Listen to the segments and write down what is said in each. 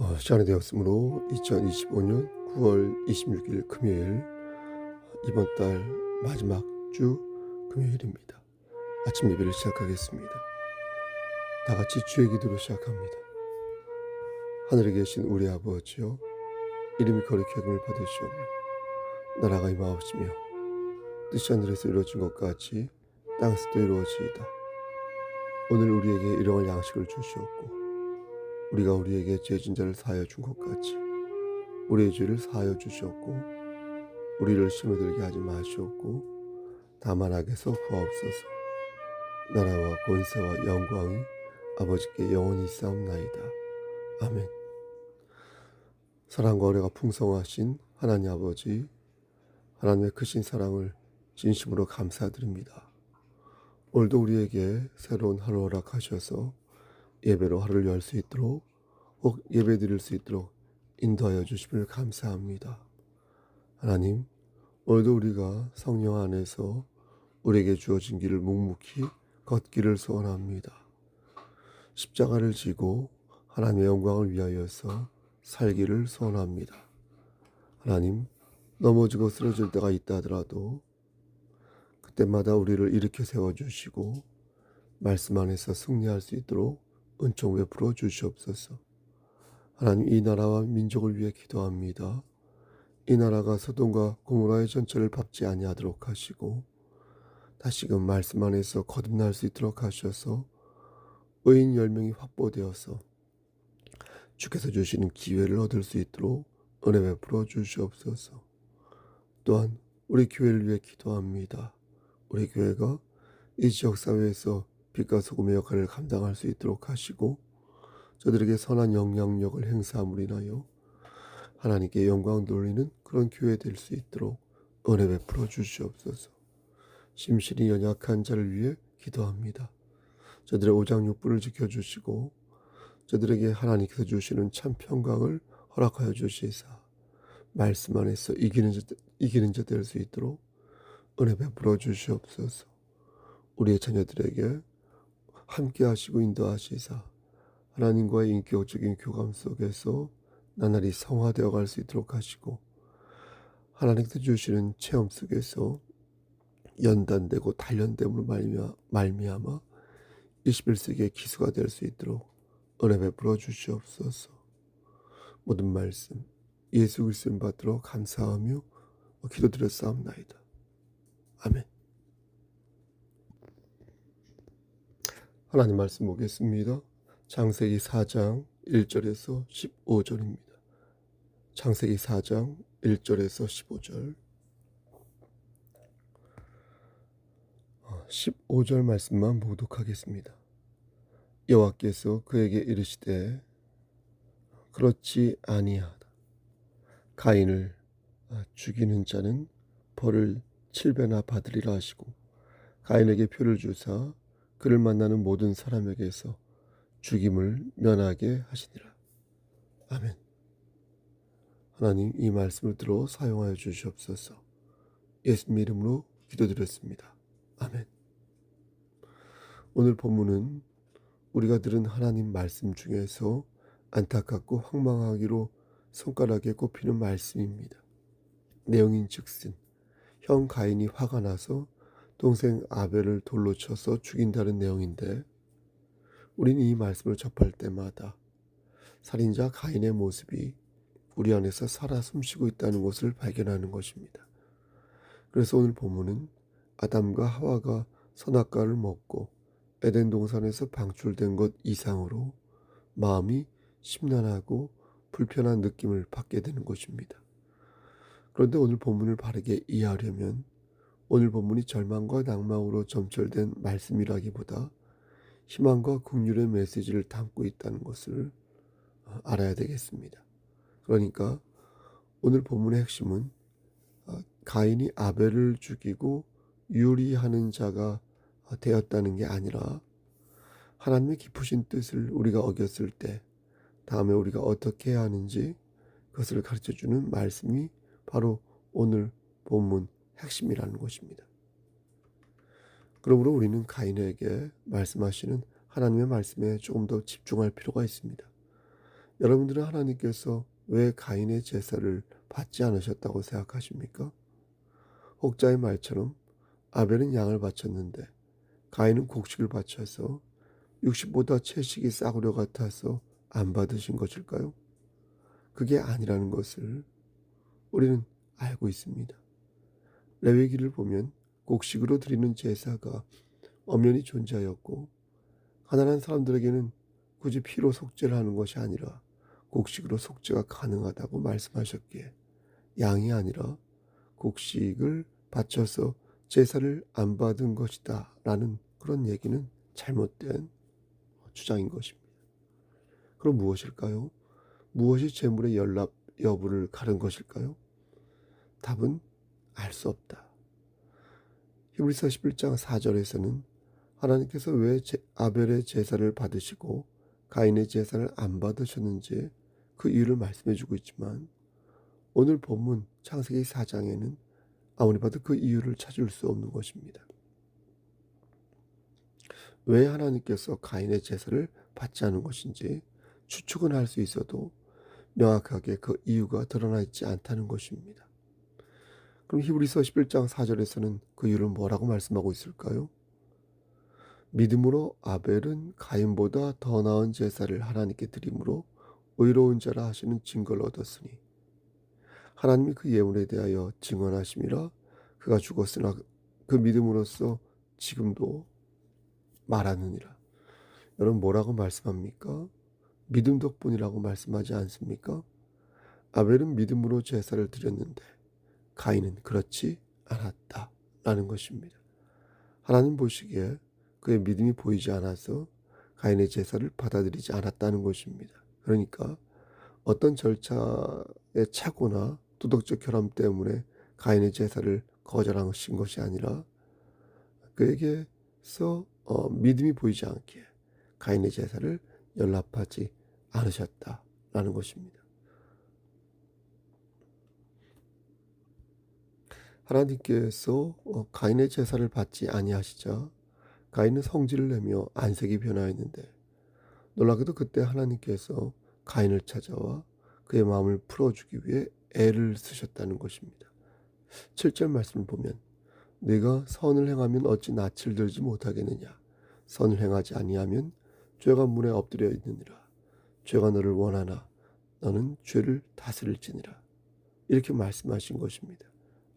어, 시간이 되었으므로 2025년 9월 26일 금요일 이번 달 마지막 주 금요일입니다. 아침 예배를 시작하겠습니다. 다 같이 주의 기도로 시작합니다. 하늘에 계신 우리 아버지여 이름이 거룩히 여김을 받으시오며 나라가 임하옵시며 뜻이 하늘에서 이루어진 것 같이 땅에서도 이루어지이다. 오늘 우리에게 일용할 양식을 주시옵고 우리가 우리에게 죄진 자를 사하여 준 것 같이 우리의 죄를 사하여 주시옵고 우리를 심에 들게 하지 마시옵고 다만 악에서 구하옵소서. 나라와 권세와 영광이 아버지께 영원히 있사옵나이다. 아멘. 사랑과 은혜가 풍성하신 하나님 아버지 하나님의 크신 사랑을 진심으로 감사드립니다. 오늘도 우리에게 새로운 하루 허락하셔서 예배로 하루를 열 수 있도록 혹 예배 드릴 수 있도록 인도하여 주심을 감사합니다. 하나님, 오늘도 우리가 성령 안에서 우리에게 주어진 길을 묵묵히 걷기를 소원합니다. 십자가를 지고 하나님의 영광을 위하여서 살기를 소원합니다. 하나님, 넘어지고 쓰러질 때가 있다 하더라도 그때마다 우리를 일으켜 세워주시고 말씀 안에서 승리할 수 있도록 은총 베풀어 주시옵소서. 하나님 이 나라와 민족을 위해 기도합니다. 이 나라가 소돔과 고모라의 전철을 밟지 아니하도록 하시고 다시금 말씀 안에서 거듭날 수 있도록 하셔서 의인 열명이 확보되어서 주께서 주시는 기회를 얻을 수 있도록 은혜 베풀어 주시옵소서. 또한 우리 교회를 위해 기도합니다. 우리 교회가 이 지역 사회에서 빛과 소금의 역할을 감당할 수 있도록 하시고 저들에게 선한 영향력을 행사함으로 인하여 하나님께 영광 돌리는 그런 교회 될 수 있도록 은혜 베풀어 주시옵소서. 심실히 연약한 자를 위해 기도합니다. 저들의 오장육부를 지켜주시고 저들에게 하나님께서 주시는 참 평강을 허락하여 주시사 말씀 안에서 이기는 자, 이기는 자 될 수 있도록 은혜 베풀어 주시옵소서. 우리의 자녀들에게 함께 하시고 인도하시사 하나님과의 인격적인 교감 속에서 나날이 성화되어 갈 수 있도록 하시고 하나님께서 주시는 체험 속에서 연단되고 단련됨으로 말미암아, 말미암아 21세기의 기수가 될 수 있도록 은혜 베풀어 주시옵소서. 모든 말씀 예수 그리스도 받들어 감사하며 기도드렸사옵나이다. 아멘 하나님 말씀 보겠습니다. 창세기 4장 1절에서 15절입니다. 창세기 4장 1절에서 15절 15절 말씀만 보독하겠습니다. 여호와께서 그에게 이르시되 그렇지 아니하다. 가인을 죽이는 자는 벌을 7배나 받으리라 하시고 가인에게 표를 주사 그를 만나는 모든 사람에게서 죽임을 면하게 하시니라. 아멘. 하나님 이 말씀을 들어 사용하여 주시옵소서. 예수님 이름으로 기도드렸습니다. 아멘. 오늘 본문은 우리가 들은 하나님 말씀 중에서 안타깝고 황망하기로 손가락에 꼽히는 말씀입니다. 내용인 즉슨 형 가인이 화가 나서 동생 아벨을 돌로 쳐서 죽인다는 내용인데 우리는 이 말씀을 접할 때마다 살인자 가인의 모습이 우리 안에서 살아 숨쉬고 있다는 것을 발견하는 것입니다. 그래서 오늘 본문은 아담과 하와가 선악과를 먹고 에덴 동산에서 방출된 것 이상으로 마음이 심란하고 불편한 느낌을 받게 되는 것입니다. 그런데 오늘 본문을 바르게 이해하려면 오늘 본문이 절망과 낭망으로 점철된 말씀이라기보다 희망과 국률의 메시지를 담고 있다는 것을 어, 알아야 되겠습니다. 그러니까 오늘 본문의 핵심은 어, 가인이 아벨을 죽이고 유리하는 자가 되었다는 게 아니라 하나님의 깊으신 뜻을 우리가 어겼을 때 다음에 우리가 어떻게 해야 하는지 그것을 가르쳐 주는 말씀이 바로 오늘 본문 핵심이라는 것입니다. 그러므로 우리는 가인에게 말씀하시는 하나님의 말씀에 조금 더 집중할 필요가 있습니다. 여러분들은 하나님께서 왜 가인의 제사를 받지 않으셨다고 생각하십니까? 혹자의 말처럼 아벨은 양을 바쳤는데 가인은 곡식을 바쳐서 60보다 채식이 싸구려 같아서 안 받으신 것일까요? 그게 아니라는 것을 우리는 알고 있습니다. 레위기를 보면 곡식으로 드리는 제사가 엄연히 존재하였고 가난한 사람들에게는 굳이 피로 속죄를 하는 것이 아니라 곡식으로 속죄가 가능하다고 말씀하셨기에 양이 아니라 곡식을 바쳐서 제사를 안 받은 것이다 라는 그런 얘기는 잘못된 주장인 것입니다. 그럼 무엇일까요? 무엇이 재물의 연락 여부를 가른 것일까요? 답은 알 수 없다. 히브리서 11장 4절에서는 하나님께서 왜 제, 아벨의 제사를 받으시고 가인의 제사를 안 받으셨는지 그 이유를 말씀해 주고 있지만 오늘 본문 창세기 4장에는 아무리 봐도 그 이유를 찾을 수 없는 것입니다. 왜 하나님께서 가인의 제사를 받지 않은 것인지 추측은 할 수 있어도 명확하게 그 이유가 드러나 있지 않다는 것입니다. 그럼 히브리서 11장 4절에서는 그 이유를 뭐라고 말씀하고 있을까요? 믿음으로 아벨은 가인보다 더 나은 제사를 하나님께 드림으로 의로운 자라 하시는 증거를 얻었으니 하나님이 그 예언에 대하여 증언하심이라 그가 죽었으나 그 믿음으로써 지금도 말하느니라. 여러분 뭐라고 말씀합니까? 믿음 덕분이라고 말씀하지 않습니까? 아벨은 믿음으로 제사를 드렸는데 가인은 그렇지 않았다. 라는 것입니다. 하나님 보시기에 그의 믿음이 보이지 않아서 가인의 제사를 받아들이지 않았다는 것입니다. 그러니까 어떤 절차의 착오나 도덕적 결함 때문에 가인의 제사를 거절하신 것이 아니라 그에게서 어, 믿음이 보이지 않기에 가인의 제사를 연락하지 않으셨다라는 것입니다. 하나님께서 어, 가인의 제사를 받지 아니하시자 가인은 성질을 내며 안색이 변하였는데 놀라게도 그때 하나님께서 가인을 찾아와 그의 마음을 풀어주기 위해 애를 쓰셨다는 것입니다. 7절 말씀을 보면 네가 선을 행하면 어찌 낯을 들지 못하겠느냐 선을 행하지 아니하면 죄가 문에 엎드려 있느니라 죄가 너를 원하나 너는 죄를 다스릴지니라 이렇게 말씀하신 것입니다.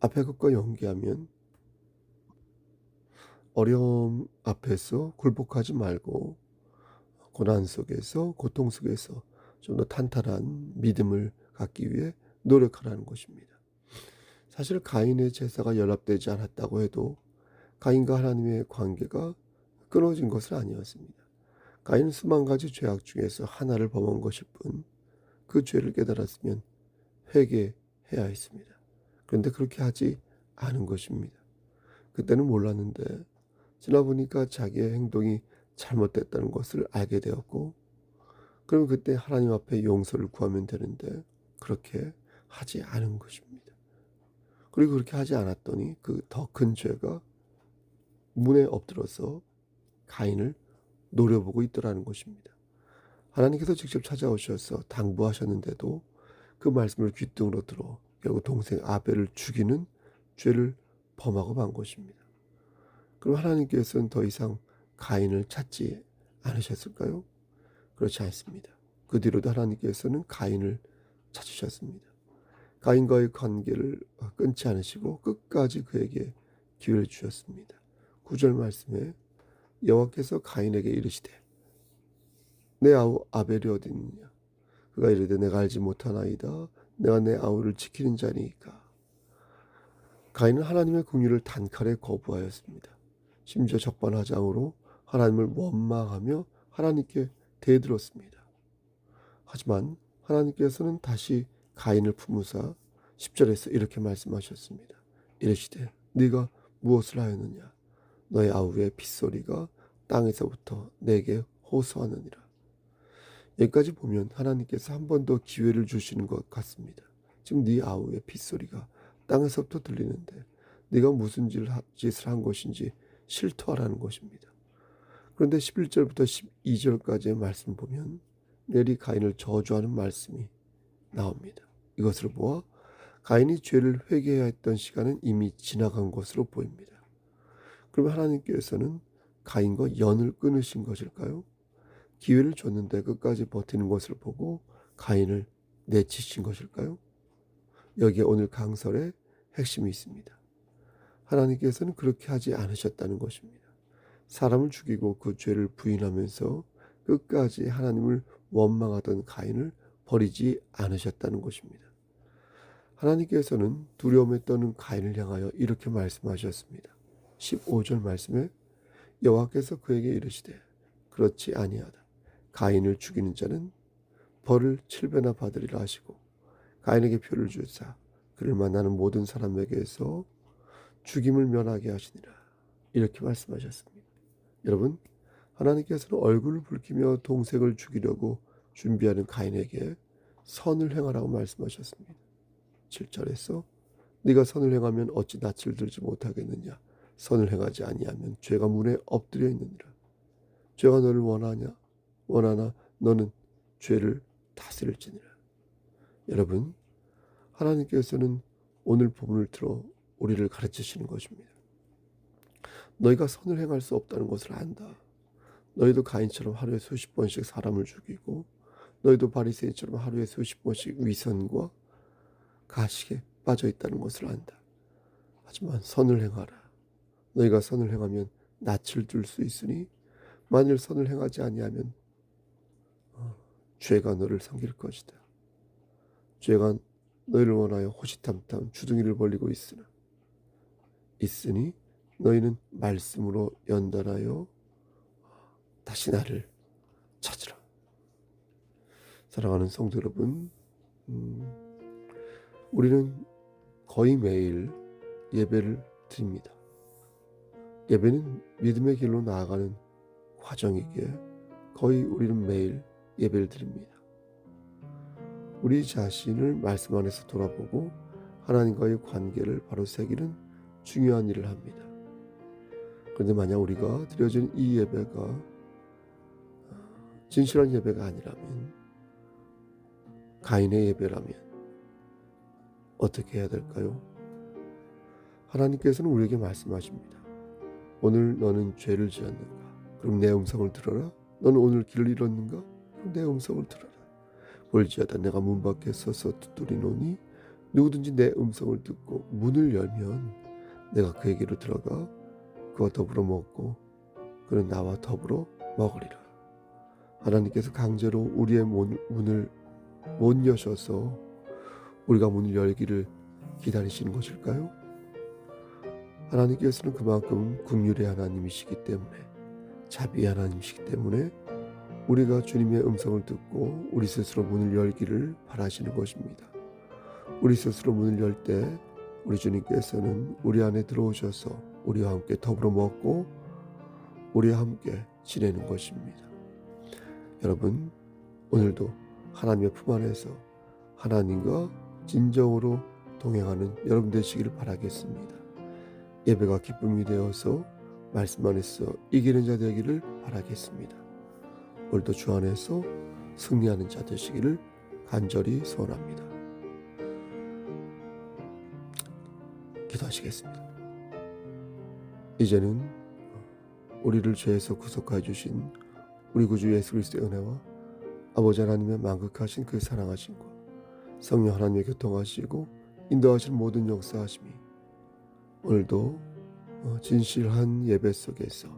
앞에 것과 연계하면 어려움 앞에서 굴복하지 말고 고난 속에서 고통 속에서 좀 더 탄탄한 믿음을 갖기 위해 노력하라는 것입니다. 사실 가인의 제사가 연합되지 않았다고 해도 가인과 하나님의 관계가 끊어진 것은 아니었습니다. 가인은 수만 가지 죄악 중에서 하나를 범한 것일 뿐 그 죄를 깨달았으면 회개해야 했습니다. 그런데 그렇게 하지 않은 것입니다. 그때는 몰랐는데 지나 보니까 자기의 행동이 잘못됐다는 것을 알게 되었고 그럼 그때 하나님 앞에 용서를 구하면 되는데 그렇게 하지 않은 것입니다. 그리고 그렇게 하지 않았더니 그 더 큰 죄가 문에 엎드려서 가인을 노려보고 있더라는 것입니다. 하나님께서 직접 찾아오셔서 당부하셨는데도 그 말씀을 귀등으로 들어 결국 동생 아벨을 죽이는 죄를 범하고 만 것입니다. 그럼 하나님께서는 더 이상 가인을 찾지 않으셨을까요? 그렇지 않습니다. 그 뒤로도 하나님께서는 가인을 찾으셨습니다. 가인과의 관계를 끊지 않으시고 끝까지 그에게 기회를 주셨습니다. 구절 말씀에 여호와께서 가인에게 이르시되 내 아우 아벨이 어디 있느냐 그가 이르되 내가 알지 못하나이다 내가 내 아우를 지키는 자니까 가인은 하나님의 궁유를 단칼에 거부하였습니다. 심지어 적반하장으로 하나님을 원망하며 하나님께 대들었습니다. 하지만 하나님께서는 다시 가인을 품으사 10절에서 이렇게 말씀하셨습니다. 이르시되 네가 무엇을 하였느냐 너의 아우의 빗소리가 땅에서부터 내게 호소하느니라. 여기까지 보면 하나님께서 한 번 더 기회를 주시는 것 같습니다. 지금 네 아우의 빗소리가 땅에서부터 들리는데 네가 무슨 짓을 한 것인지 실토하라는 것입니다. 그런데 11절부터 12절까지의 말씀 보면 넬이 가인을 저주하는 말씀이 나옵니다. 이것을 보아 가인이 죄를 회개해야 했던 시간은 이미 지나간 것으로 보입니다. 그러면 하나님께서는 가인과 연을 끊으신 것일까요? 기회를 줬는데 끝까지 버티는 것을 보고 가인을 내치신 것일까요? 여기에 오늘 강설의 핵심이 있습니다. 하나님께서는 그렇게 하지 않으셨다는 것입니다. 사람을 죽이고 그 죄를 부인하면서 끝까지 하나님을 원망하던 가인을 버리지 않으셨다는 것입니다. 하나님께서는 두려움에 떠는 가인을 향하여 이렇게 말씀하셨습니다. 15절 말씀에 여호와께서 그에게 이르시되 그렇지 아니하다. 가인을 죽이는 자는 벌을 7배나 받으리라 하시고 가인에게 표를 주사 그를 만나는 모든 사람에게서 죽임을 면하게 하시니라. 이렇게 말씀하셨습니다. 여러분, 하나님께서는 얼굴을 붉히며 동생을 죽이려고 준비하는 가인에게 선을 행하라고 말씀하셨습니다. 7절에서 네가 선을 행하면 어찌 낯을 들지 못하겠느냐 선을 행하지 아니하면 죄가 문에 엎드려 있느니라 죄가 너를 원하냐 원하나 너는 죄를 다스릴지니라 여러분 하나님께서는 오늘 본문을 들어 우리를 가르치시는 것입니다 너희가 선을 행할 수 없다는 것을 안다 너희도 가인처럼 하루에 수십 번씩 사람을 죽이고 너희도 바리새인처럼 하루에 수십 번씩 위선과 가식에 빠져 있다는 것을 안다. 하지만 선을 행하라. 너희가 선을 행하면 낯을 들수 있으니 만일 선을 행하지 아니하면 어, 죄가 너를 섬길 것이다. 죄가 너희를 원하여 호시탐탐 주둥이를 벌리고 있으나 있으니 너희는 말씀으로 연단하여 다시 나를 찾으라. 사랑하는 성도 여러분, 음, 우리는 거의 매일 예배를 드립니다. 예배는 믿음의 길로 나아가는 과정이기에 거의 우리는 매일 예배를 드립니다. 우리 자신을 말씀 안에서 돌아보고 하나님과의 관계를 바로 새기는 중요한 일을 합니다. 그런데 만약 우리가 드려진 이 예배가 진실한 예배가 아니라면 가인의 예배라면 어떻게 해야 될까요? 하나님께서는 우리에게 말씀하십니다. 오늘 너는 죄를 지었는가? 그럼 내 음성을 들어라. 너는 오늘 길을 잃었는가? 내 음성을 들어라. 볼지어다 내가 문 밖에 서서 두드리노니 누구든지 내 음성을 듣고 문을 열면 내가 그에게로 들어가 그와 더불어 먹고 그는 나와 더불어 먹으리라. 하나님께서 강제로 우리의 문을 못 여셔서 우리가 문을 열기를 기다리시는 것일까요? 하나님께서는 그만큼 국률의 하나님이시기 때문에 자비의 하나님이시기 때문에 우리가 주님의 음성을 듣고 우리 스스로 문을 열기를 바라시는 것입니다. 우리 스스로 문을 열 때 우리 주님께서는 우리 안에 들어오셔서 우리와 함께 더불어 먹고 우리와 함께 지내는 것입니다. 여러분 오늘도 하나님의 품 안에서 하나님과 진정으로 동행하는 여러분 되시기를 바라겠습니다. 예배가 기쁨이 되어서 말씀 안에서 이기는 자 되기를 바라겠습니다. 오늘도 주 안에서 승리하는 자 되시기를 간절히 소원합니다. 기도하시겠습니다. 이제는 우리를 죄에서 구속하여 주신 우리 구주 예수 그리스도의 은혜와 아버지 하나님의 만극하신 그 사랑하신 것 성령 하나님의 교통하시고 인도하실 모든 역사하심이 오늘도 어, 진실한 예배 속에서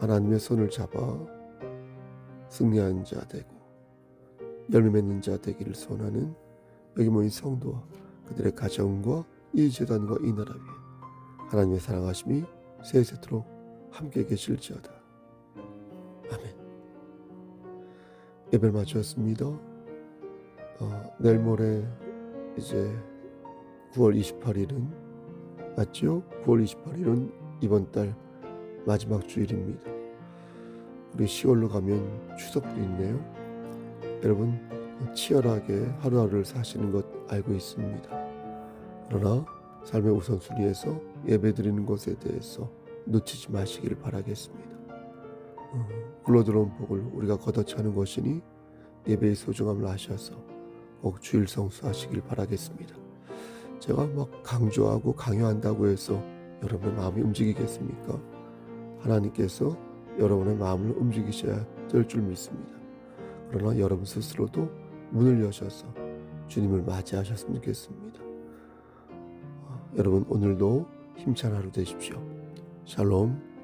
하나님의 손을 잡아 승리한 자 되고 열매 맺는 자 되기를 소원하는 여기 모인 성도와 그들의 가정과 이 재단과 이 나라 위에 하나님의 사랑하심이 세세토록 함께 계실지어다. 아멘. 예배를 마쳤습니다. 어, 내일 모레 이제 9월 28일은 맞죠? 9월 28일은 이번 달 마지막 주일입니다. 우리 10월로 가면 추석도 있네요. 여러분 치열하게 하루하루를 사시는 것 알고 있습니다. 그러나 삶의 우선순위에서 예배드리는 것에 대해서 놓치지 마시기를 바라겠습니다. 어, 굴러들어온 복을 우리가 걷어차는 것이니 예배의 소중함을 아셔서 꼭 주일 성수하시길 바라겠습니다. 제가 막 강조하고 강요한다고 해서 여러분의 마음이 움직이겠습니까? 하나님께서 여러분의 마음을 움직이셔야 될 줄 믿습니다. 그러나 여러분 스스로도 문을 여셔서 주님을 맞이하셨으면 좋겠습니다. 아, 여러분 오늘도 힘찬 하루 되십시오. 샬롬.